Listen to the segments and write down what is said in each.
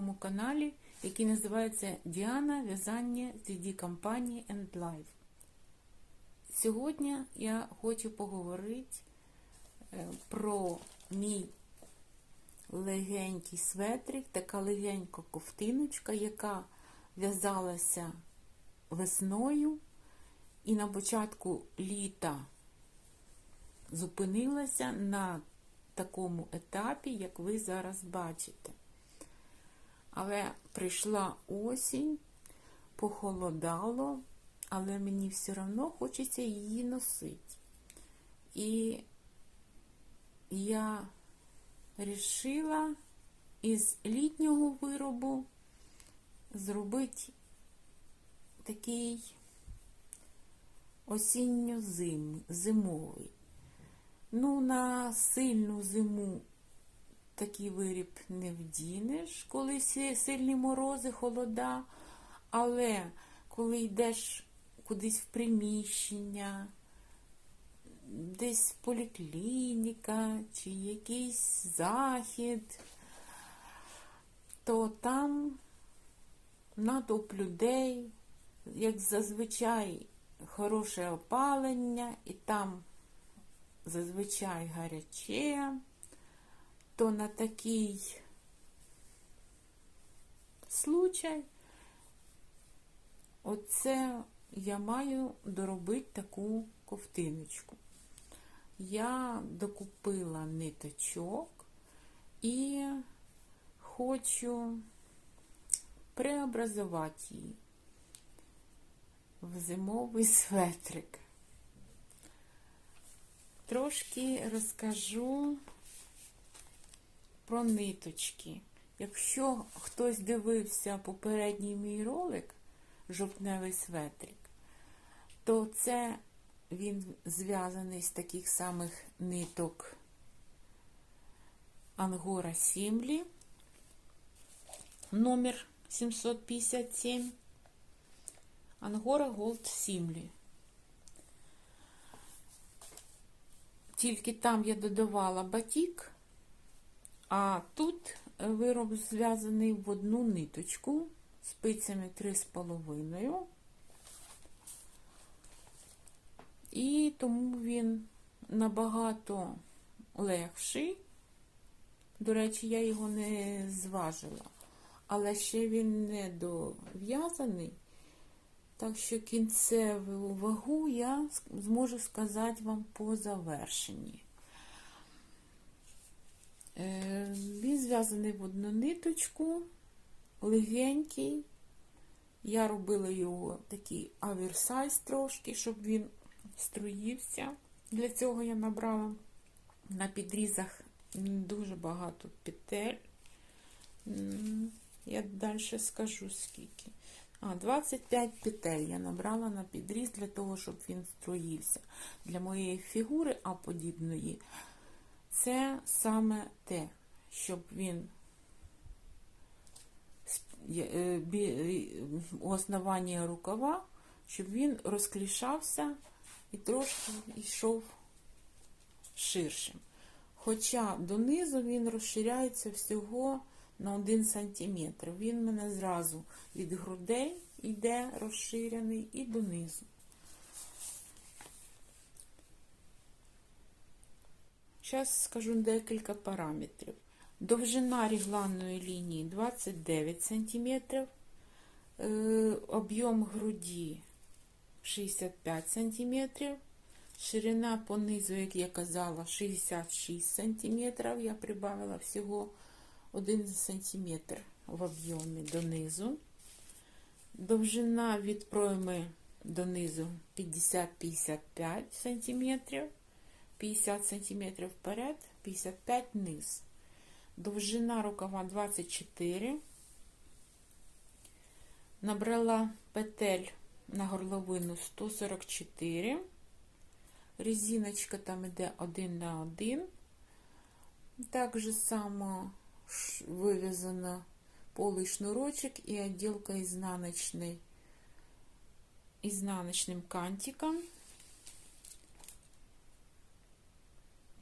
моєму каналі, який називається Діана В'язання з компанії and Life. Сьогодні я хочу поговорити е, про мій легенький светрик, така легенька ковтиночка, яка в'язалася весною і на початку літа зупинилася на такому етапі, як ви зараз бачите. Але прийшла осінь, похолодало, але мені все одно хочеться її носити. І я вирішила із літнього виробу зробити такий осінньо-зимовий. Ну, на сильну зиму такий виріб не вдінеш, коли сильні морози, холода, але коли йдеш кудись в приміщення, десь поліклініка чи якийсь захід, то там натовп людей, як зазвичай, хороше опалення, і там зазвичай гаряче, то на такий случай оце я маю доробити таку ковтиночку. Я докупила ниточок і хочу преобразувати її в зимовий светрик. Трошки розкажу про ниточки. Якщо хтось дивився попередній мій ролик жовтневий светрик, то це він зв'язаний з таких самих ниток Ангора Сімлі, номер 757, Ангора Голд Сімлі. Тільки там я додавала батік, а тут вироб зв'язаний в одну ниточку спицями 3,5. І тому він набагато легший. До речі, я його не зважила, але ще він не дов'язаний. Так що кінцеву вагу я зможу сказати вам по завершенні. Він зв'язаний в одну ниточку, легенький. Я робила його такий аверсайз трошки, щоб він струївся. Для цього я набрала на підрізах дуже багато петель. Я далі скажу скільки. А, 25 петель я набрала на підріз для того, щоб він строївся. Для моєї фігури А подібної. Це саме те, щоб він у основанні рукава, щоб він розклішався і трошки йшов ширшим. Хоча донизу він розширяється всього на 1 см. Він мене зразу від грудей йде розширений і донизу. Зараз скажу декілька параметрів. Довжина регланної лінії 29 см, об'єм груді 65 см, ширина по низу, як я казала, 66 см. Я прибавила всього 1 см в об'ємі донизу. Довжина від пройми донизу 50-55 см, 50 см вперед, 55 низ. Довжина рукава 24. Набрала петель на горловину 144. Резиночка там йде 1 на 1. Так же само вив'язано полий шнурочок і отделка изнаночной, изнаночным кантиком.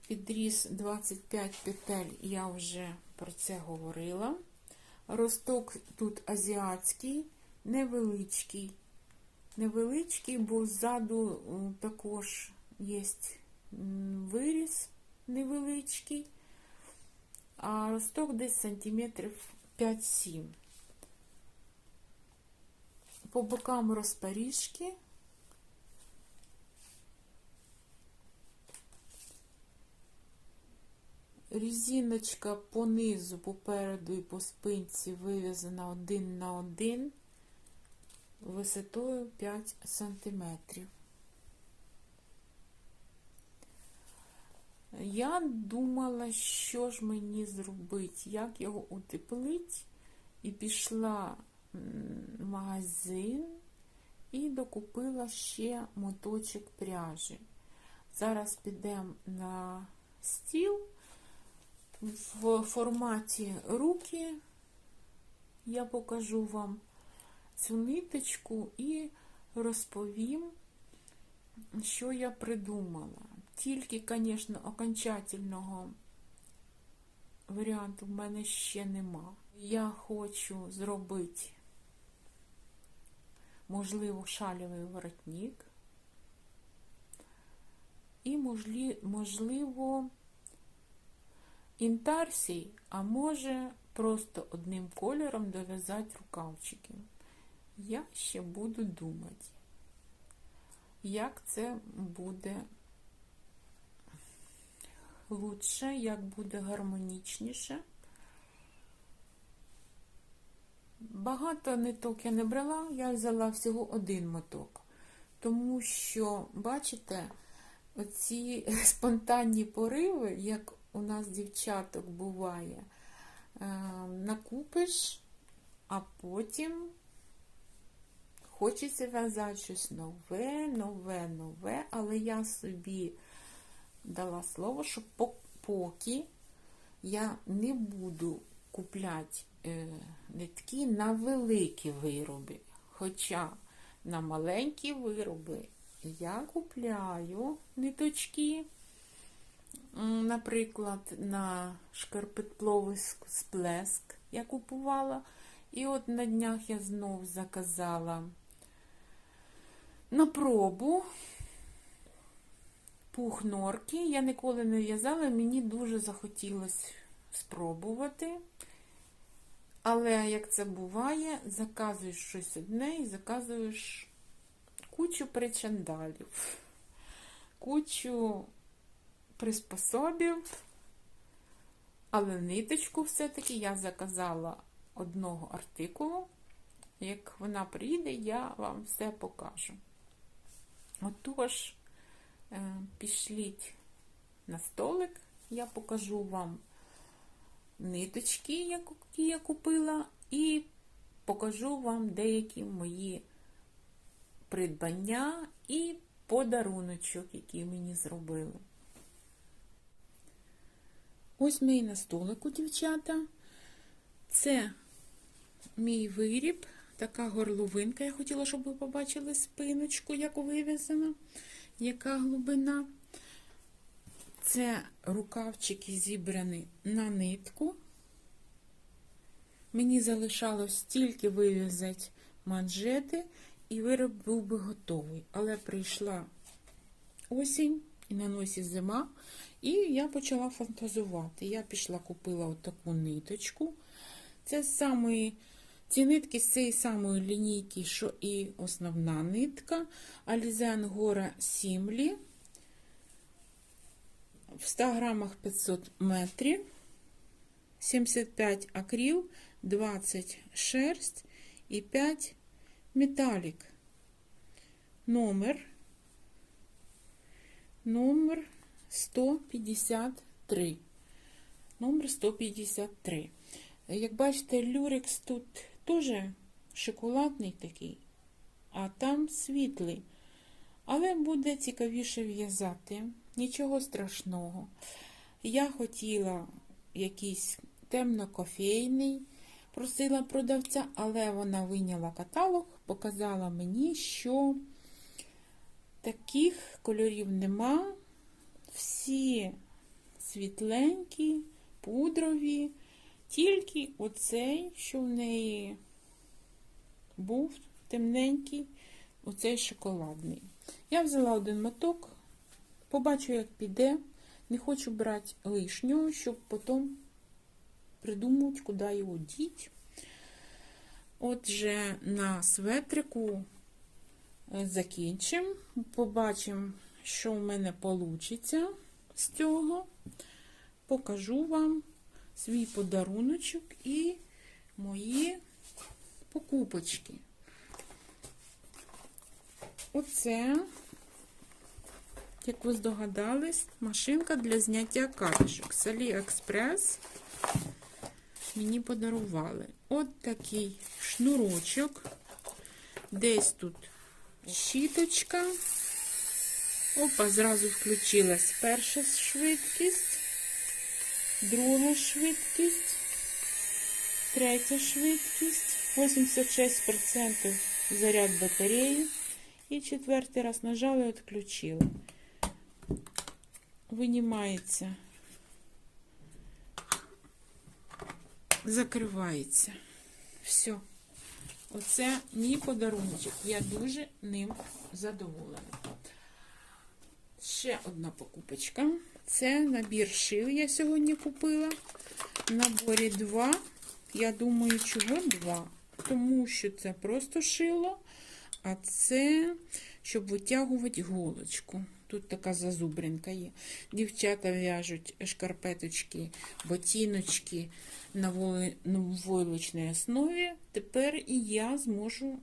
Підріз 25 петель, я вже про це говорила. Росток тут азіатський, невеличкий. Невеличкий, бо ззаду також є виріс невеличкий, а росток десь сантиметрів 5-7. По бокам розпоріжки. Резиночка по низу, попереду і по спинці вив'язана один на один висотою 5 сантиметрів. Я думала, що ж мені зробити, як його утеплити, і пішла в магазин і докупила ще моточок пряжі. Зараз підемо на стіл в форматі руки. Я покажу вам цю ниточку і розповім, що я придумала. Тільки, звісно, окончательного варіанту в мене ще нема. Я хочу зробити, можливо, шалівий воротник. І, можливо, інтарсій, а може просто одним кольором дов'язати рукавчики. Я ще буду думати, як це буде лучше, як буде гармонічніше. Багато ниток я не брала, я взяла всього один моток, тому що, бачите, оці спонтанні пориви, як у нас дівчаток буває, е, накупиш, а потім хочеться в'язати щось нове, нове, нове, але я собі дала слово, що поки я не буду купляти е, нитки на великі вироби. Хоча на маленькі вироби я купляю ниточки, наприклад, на шкарпетпловий сплеск я купувала. І от на днях я знов заказала на пробу пух норки. Я ніколи не в'язала, мені дуже захотілося спробувати. Але, як це буває, заказуєш щось одне і заказуєш кучу причандалів, кучу приспособів, але ниточку все-таки я заказала одного артикулу. Як вона прийде, я вам все покажу. Отож, е, пішліть на столик, я покажу вам ниточки, які я купила, і покажу вам деякі мої придбання і подаруночок, який мені зробили. Ось мій на столику, дівчата. Це мій виріб, така горловинка. Я хотіла, щоб ви побачили спиночку, як вив'язана, яка глибина. Це рукавчики зібрані на нитку. Мені залишалось тільки вив'язати манжети, і вироб був би готовий. Але прийшла осінь і на носі зима, і я почала фантазувати. Я пішла, купила отаку ниточку. Це самої, ці нитки з цієї самої лінійки, що і основна нитка. Alize Angora Сімлі. В 100 грамах 500 метрів, 75 акрил, 20 шерсть і 5 металік. Номер, номер 153. Номер 153. Як бачите, люрекс тут теж шоколадний такий, а там світлий. Але буде цікавіше в'язати. Нічого страшного. Я хотіла якийсь темно-кофейний, просила продавця, але вона вийняла каталог, показала мені, що таких кольорів нема. Світленькі, пудрові Тільки оцей, що в неї був темненький, оцей шоколадний. Я взяла один моток, побачу, як піде. Не хочу брати лишнього, щоб потім придумати, куди його діть. Отже, на светрику е, закінчимо. Побачимо, що в мене вийде з цього. Покажу вам свій подаруночок і мої покупочки. Оце, як ви здогадались, машинка для зняття катишок з AliExpress мені подарували. От такий шнурочок. Десь тут щіточка. Опа, зразу включилась перша швидкість, друга швидкість, третя швидкість, 86% заряд батареї. І четвертий раз нажали і відключили. Винімається, закривається. Все. Оце мій подарунок. Я дуже ним задоволена. Ще одна покупочка. Це набір шил я сьогодні купила. В наборі два. Я думаю, чого два? Тому що це просто шило, а це, щоб витягувати голочку. Тут така зазубринка є. Дівчата в'яжуть шкарпеточки, ботиночки на войлочній основі. Тепер і я зможу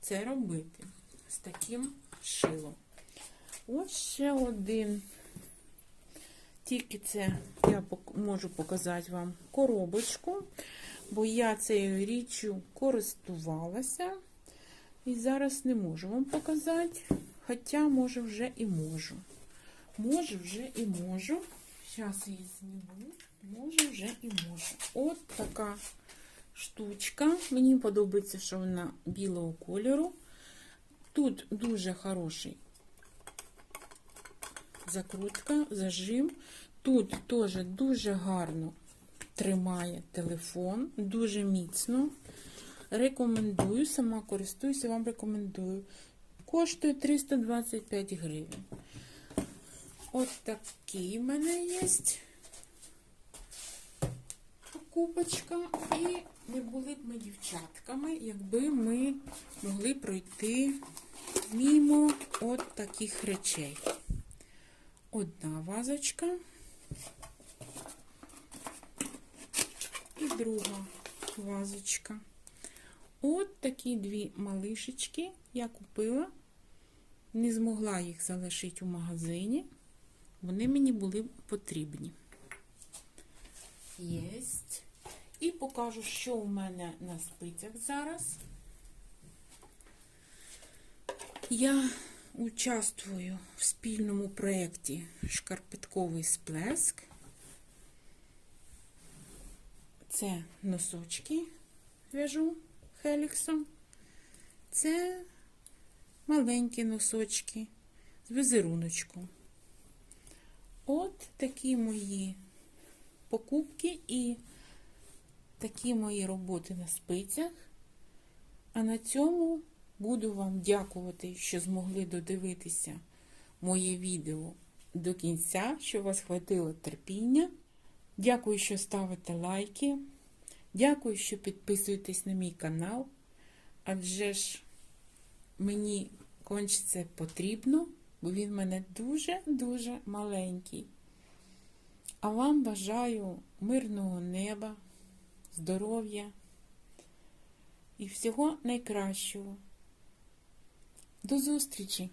це робити з таким шилом. Ось ще один. Тільки це я можу показати вам коробочку, бо я цією річчю користувалася. І зараз не можу вам показати. Хоча, може, вже і можу. Може, вже і можу. Зараз її зніму. Може, вже і можу. От така штучка. Мені подобається, що вона білого кольору. Тут дуже хороший закрутка, зажим. Тут теж дуже гарно тримає телефон, дуже міцно. Рекомендую, сама користуюся, вам рекомендую. Коштує 325 гривень. От такий в мене є покупочка. І не були б ми дівчатками, якби ми могли пройти мімо от таких речей. Одна вазочка і друга вазочка. От такі дві малишечки я купила. Не змогла їх залишити у магазині. Вони мені були потрібні. Єсть. І покажу, що у мене на спицях зараз. Я участвую в спільному проєкті Шкарпетковий сплеск. Це носочки в'яжу хеліксом. Це маленькі носочки з візеруночком. От такі мої покупки і такі мої роботи на спицях. А на цьому буду вам дякувати, що змогли додивитися моє відео до кінця, що вас хватило терпіння. Дякую, що ставите лайки. Дякую, що підписуєтесь на мій канал. Адже ж мені це потрібно, бо він в мене дуже-дуже маленький. А вам бажаю мирного неба, здоров'я і всього найкращого. До зустрічі!